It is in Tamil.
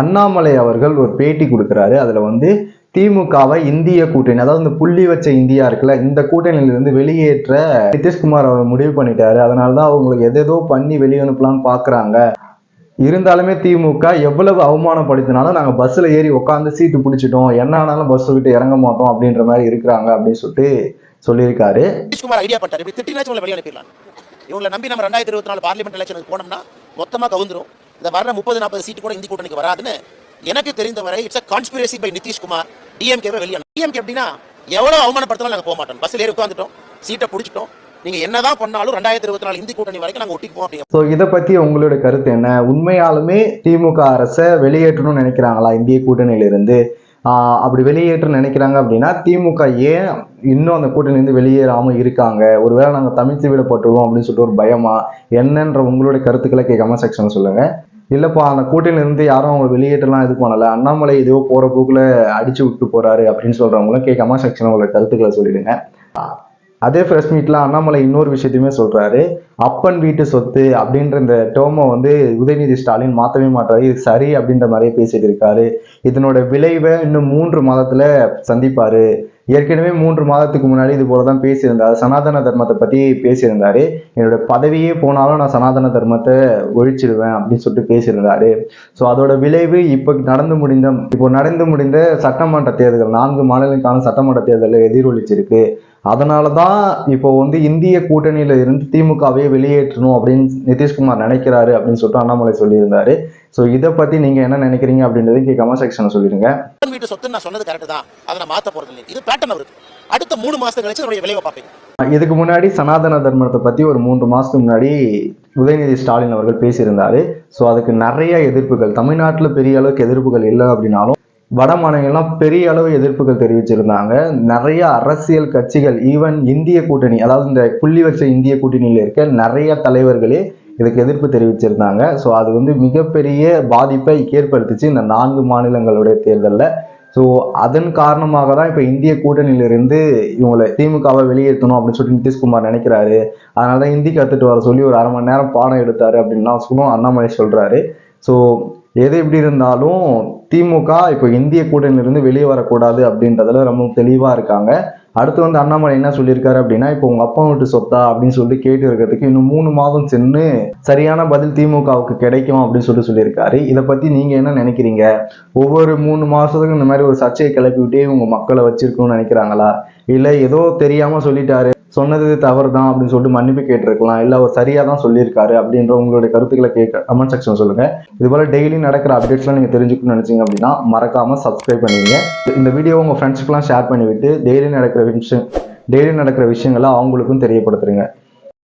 அண்ணாமலை அவர்கள் ஒரு பேட்டி கொடுக்குறாரு. அதில் வந்து திமுகவை இந்திய கூட்டணி அதாவது இந்த புள்ளி வச்ச இந்தியா இருக்குல்ல இந்த கூட்டணியிலிருந்து வெளியேற்ற நிதிஷ்குமார் அவர் முடிவு பண்ணிட்டாரு. அதனால தான் அவங்களுக்கு எதேதோ பண்ணி வெளியனுப்பலான்னு பார்க்குறாங்க இருந்தாலுமே திமுக எவ்வளவு அவமானப்படுத்தினாலும் நாங்கள் பஸ்ஸில் ஏறி உட்காந்து சீட்டு பிடிச்சிட்டோம். என்ன ஆனாலும் பஸ் விட்டு இறங்க மாட்டோம் அப்படின்ற மாதிரி இருக்கிறாங்க அப்படின்னு சொல்லிட்டு சொல்லியிருக்காரு. நிதிஷ்குமார் ஐடியா பண்ணிட்டாரு. இப்படி திட்டினாச்சும் வெளியே அனுப்பிடலாம். இவங்களை நம்பி நம்ம ரெண்டாயிரத்தி இருபத்தி நாலு பார்லிமெண்ட் எலெக்ஷனுக்கு போனோம்னா மொத்தமாக கவுந்துரும். இந்த வர முப்பது நாற்பது சீட்டு கூட இந்தி கூட்டணிக்கு வராதுன்னு எனக்கு தெரிந்தவரை it's a conspiracy by Nitish Kumar டிஎம்கேவை வெளியே டிஎம்கே எப்படின்னா எவ்வளோ அவமானப்படுத்தினாலும் நாங்கள் போக மாட்டோம் பஸ்ஸில் ஏறி உட்காந்துட்டோம் சீட்டை பிடிச்சிட்டோம். நீங்க என்னதான் பண்ணாலும் ரெண்டாயிரத்தி இருபத்தி நாலு இந்தி கூட்டணி வரைக்கும் நாங்கள் ஒட்டிப்போம் அப்படின்னு ஸோ இதை பத்தி உங்களுடைய கருத்து என்ன? உண்மையாலுமே திமுக அரசை வெளியேற்றணும்னு நினைக்கிறாங்களா இந்திய கூட்டணியிலிருந்து? அப்படி வெளியேற்ற நினைக்கிறாங்க அப்படின்னா திமுக ஏன் இன்னும் அந்த கூட்டணியிலிருந்து வெளியேறாம இருக்காங்க? ஒருவேளை நாங்கள் தமிழ்த்து விடப்பட்டுருவோம் அப்படின்னு சொல்லிட்டு ஒரு பயமா? என்னன்ற உங்களுடைய கருத்துக்களை கேட்காம செக்ஷன் சொல்லுங்க. இல்லைப்பா அந்த கூட்டிலிருந்து யாரும் அவங்க வெளியேற்றலாம் இது பண்ணலை அண்ணாமலை ஏதோ போகிற போக்கில் அடிச்சு விட்டு போறாரு அப்படின்னு சொல்றவங்களும் கேட்காம செக்ஷன் உங்களோட கருத்துக்களை சொல்லிடுங்க. அதே ப்ரெஸ் மீட்ல அண்ணாமலை இன்னொரு விஷயத்தையுமே சொல்கிறாரு அப்பன் வீட்டு சொத்து அப்படின்ற இந்த டேர்மை வந்து உதயநிதி ஸ்டாலின் மாற்றவே மாட்டாரு. இது சரி அப்படின்ற மாதிரியே பேசிட்டு இருக்காரு. இதனோட விளைவை இன்னும் மூன்று மாதத்தில் சந்திப்பார். ஏற்கனவே மூன்று மாதத்துக்கு முன்னாடி இது போல தான் பேசியிருந்தார். சனாதன தர்மத்தை பத்தி பேசியிருந்தாரு. என்னோட பதவியே போனாலும் நான் சனாதன தர்மத்தை ஒழிச்சிடுவேன் அப்படின்னு சொல்லிட்டு பேசியிருந்தாரு. ஸோ அதோட விளைவு இப்போ நடந்து முடிந்த இப்போ நடந்து முடிந்த சட்டமன்ற தேர்தல் நான்கு மாநிலங்களுக்கான சட்டமன்ற தேர்தலில் எதிரொலிச்சிருக்கு. அதனால தான் இப்போ வந்து இந்திய கூட்டணியில இருந்து திமுகவே வெளியேற்றணும் அப்படின்னு நிதிஷ்குமார் நினைக்கிறாரு அப்படின்னு சொல்லிட்டு அண்ணாமலை சொல்லியிருந்தாரு. ஸோ இதை பத்தி நீங்க என்ன நினைக்கிறீங்க அப்படின்றதையும் கீழே கமெண்ட் செக்ஷன் சொல்லிடுங்க. வீட்டு சொத்து நான் சொன்னது கரெக்ட் தான். அதை நான் மாற்ற போறது இல்லை இது பேட்டர்ன் அவருக்கு. அடுத்த மூணு மாசத்துக்கு கழிச்சு அதனுடைய விளைவை பார்ப்பீங்க. இதுக்கு முன்னாடி சனாதன தர்மத்தை பத்தி ஒரு மூன்று மாசத்துக்கு முன்னாடி உதயநிதி ஸ்டாலின் அவர்கள் பேசியிருந்தாரு. ஸோ அதுக்கு நிறைய எதிர்ப்புகள். தமிழ்நாட்டில் பெரிய அளவுக்கு எதிர்ப்புகள் இல்லை அப்படின்னாலும் வட மாநிலங்கள்லாம் பெரிய அளவு எதிர்ப்புகள் தெரிவிச்சிருந்தாங்க. நிறைய அரசியல் கட்சிகள் ஈவன் இந்திய கூட்டணி அதாவது இந்த புள்ளி வச்ச இந்திய கூட்டணியில் இருக்க நிறைய தலைவர்களே இதுக்கு எதிர்ப்பு தெரிவிச்சிருந்தாங்க. ஸோ அது வந்து மிகப்பெரிய பாதிப்பை ஏற்படுத்திச்சு இந்த நான்கு மாநிலங்களுடைய தேர்தலில். ஸோ அதன் காரணமாக தான் இப்போ இந்திய கூட்டணியிலிருந்து இவங்களை திமுகவை வெளியேற்றணும் அப்படின்னு சொல்லிட்டு நிதிஷ்குமார் நினைக்கிறாரு. அதனால தான் ஹிந்தி கற்றுட்டு வர சொல்லி ஒரு அரை மணி நேரம் பாடம் எடுத்தாரு அப்படின்லாம் சொல்லும் அண்ணாமலை சொல்கிறாரு ஸோ எது எப்படி இருந்தாலும் திமுக இப்போ இந்திய கூட்டணியிலிருந்து வெளியே வரக்கூடாது அப்படின்றதுல ரொம்ப தெளிவாக இருக்காங்க. அடுத்து வந்து அண்ணாமலை என்ன சொல்லியிருக்காரு அப்படின்னா இப்போ உங்க அப்பா வீட்டு சொத்தா? அப்படின்னு சொல்லிட்டு கேட்டு இருக்கிறதுக்கு இன்னும் மூணு மாதம் சென்று சரியான பதில் திமுகவுக்கு கிடைக்கும் அப்படின்னு சொல்லிட்டு சொல்லியிருக்காரு. இதை பத்தி நீங்க என்ன நினைக்கிறீங்க? ஒவ்வொரு மூணு மாசத்துக்கும் இந்த மாதிரி ஒரு சர்ச்சையை கிளப்பி விட்டே உங்க மக்களை வச்சிருக்கணும்னு நினைக்கிறாங்களா? இல்லை ஏதோ தெரியாமல் சொல்லிட்டாரு. சொன்னது தவறு தான் அப்படின்னு சொல்லிட்டு மன்னிப்பு கேட்டிருக்கலாம். இல்லை அவர் சரியாக தான் சொல்லியிருக்காரு அப்படின்ற உங்களுடைய கருத்துக்களை கேட்க கமெண்ட் செக்ஷன் சொல்லுங்கள் இதுபோல் டெய்லி நடக்கிற அப்டேட்ஸ்லாம் நீங்கள் தெரிஞ்சுக்கணும்னு நினச்சிங்க அப்படின்னா மறக்காமல் சப்ஸ்கிரைப் பண்ணிடுங்க. இந்த வீடியோ உங்கள் ஃப்ரெண்ட்ஸுக்கெல்லாம் ஷேர் பண்ணிவிட்டு டெய்லி நடக்கிற விஷயம் டெய்லி நடக்கிற விஷயங்களை அவங்களுக்கும் தெரியப்படுத்துருங்க